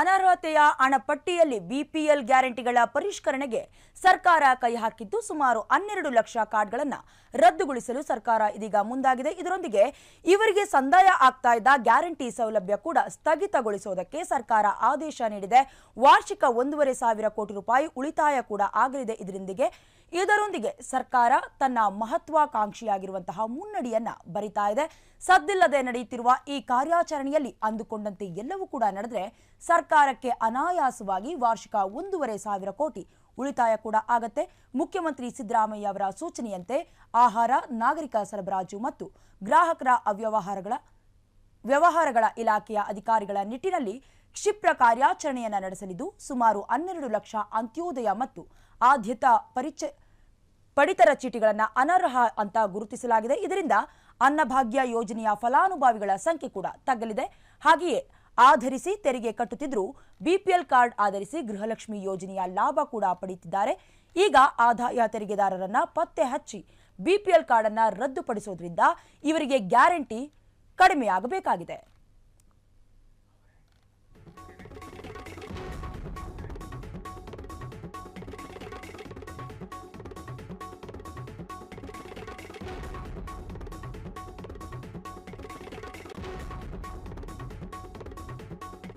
ಅನರ್ಹತೆಯ ಹಣಪಟ್ಟಿಯಲ್ಲಿ BPL ಗ್ಯಾರಂಟಿಗಳ ಪರಿಷ್ಕರಣೆಗೆ ಸರ್ಕಾರ ಕೈ ಹಾಕಿದ್ದು ಸುಮಾರು ಹನ್ನೆರಡು ಲಕ್ಷ ಕಾರ್ಡ್ಗಳನ್ನು ರದ್ದುಗೊಳಿಸಲು ಸರ್ಕಾರ ಇದೀಗ ಮುಂದಾಗಿದೆ. ಇದರೊಂದಿಗೆ ಇವರಿಗೆ ಸಂದಾಯ ಆಗ್ತಾ ಇದ್ದ ಗ್ಯಾರಂಟಿ ಸೌಲಭ್ಯ ಕೂಡ ಸ್ಥಗಿತಗೊಳಿಸುವುದಕ್ಕೆ ಸರ್ಕಾರ ಆದೇಶ ನೀಡಿದೆ. ವಾರ್ಷಿಕ ಒಂದೂವರೆ ಸಾವಿರ ಕೋಟಿ ರೂಪಾಯಿ ಉಳಿತಾಯ ಕೂಡ ಆಗಲಿದೆ ಇದರೊಂದಿಗೆ. ಇದರೊಂದಿಗೆ ಸರ್ಕಾರ ತನ್ನ ಮಹತ್ವಾಕಾಂಕ್ಷಿಯಾಗಿರುವಂತಹ ಮುನ್ನಡಿಯನ್ನ ಬರಿತಾ ಇದೆ. ಸದ್ದಿಲ್ಲದೆ ನಡೆಯುತ್ತಿರುವ ಈ ಕಾರ್ಯಾಚರಣೆಯಲ್ಲಿ ಅಂದುಕೊಂಡಂತೆ ಎಲ್ಲವೂ ಕೂಡ ನಡೆದ್ರೆ ಸರ್ಕಾರಕ್ಕೆ ಅನಾಯಾಸವಾಗಿ ವಾರ್ಷಿಕ ಒಂದೂವರೆ ಸಾವಿರ ಕೋಟಿ ಉಳಿತಾಯ ಕೂಡ ಆಗತ್ತೆ. ಮುಖ್ಯಮಂತ್ರಿ ಸಿದ್ದರಾಮಯ್ಯ ಅವರ ಸೂಚನೆಯಂತೆ ಆಹಾರ, ನಾಗರಿಕ ಸರಬರಾಜು ಮತ್ತು ಗ್ರಾಹಕರ ಅವ್ಯವಹಾರಗಳ, ವ್ಯವಹಾರಗಳ ಇಲಾಖೆಯ ಅಧಿಕಾರಿಗಳ ನಿಟ್ಟಿನಲ್ಲಿ ಕ್ಷಿಪ್ರ ಕಾರ್ಯಾಚರಣೆಯನ್ನು ನಡೆಸಲಿದ್ದು, ಸುಮಾರು ಹನ್ನೆರಡು ಲಕ್ಷ ಅಂತ್ಯೋದಯ ಮತ್ತು ಆದ್ಯತಾ ಪರಿಚಯ ಪಡಿತರ ಚೀಟಿಗಳನ್ನು ಅನರ್ಹ ಅಂತ ಗುರುತಿಸಲಾಗಿದೆ. ಇದರಿಂದ ಅನ್ನಭಾಗ್ಯ ಯೋಜನೆಯ ಫಲಾನುಭವಿಗಳ ಸಂಖ್ಯೆ ಕೂಡ ತಗ್ಗಲಿದೆ. ಹಾಗೆಯೇ ಆಧರಿಸಿ ತೆರಿಗೆ ಕಟ್ಟುತ್ತಿದ್ರು ಬಿಪಿಎಲ್ ಕಾರ್ಡ್ ಆಧರಿಸಿ ಗೃಹಲಕ್ಷ್ಮಿ ಯೋಜನೆಯ ಲಾಭ ಕೂಡ ಪಡೆಯುತ್ತಿದ್ದಾರೆ. ಈಗ ಆದಾಯ ತೆರಿಗೆದಾರರನ್ನ ಪತ್ತೆ ಹಚ್ಚಿ ಬಿಪಿಎಲ್ ಕಾರ್ಡ್ ಅನ್ನ ರದ್ದುಪಡಿಸೋದ್ರಿಂದ ಇವರಿಗೆ ಗ್ಯಾರಂಟಿ ಕಡಿಮೆಯಾಗಬೇಕಾಗಿದೆ.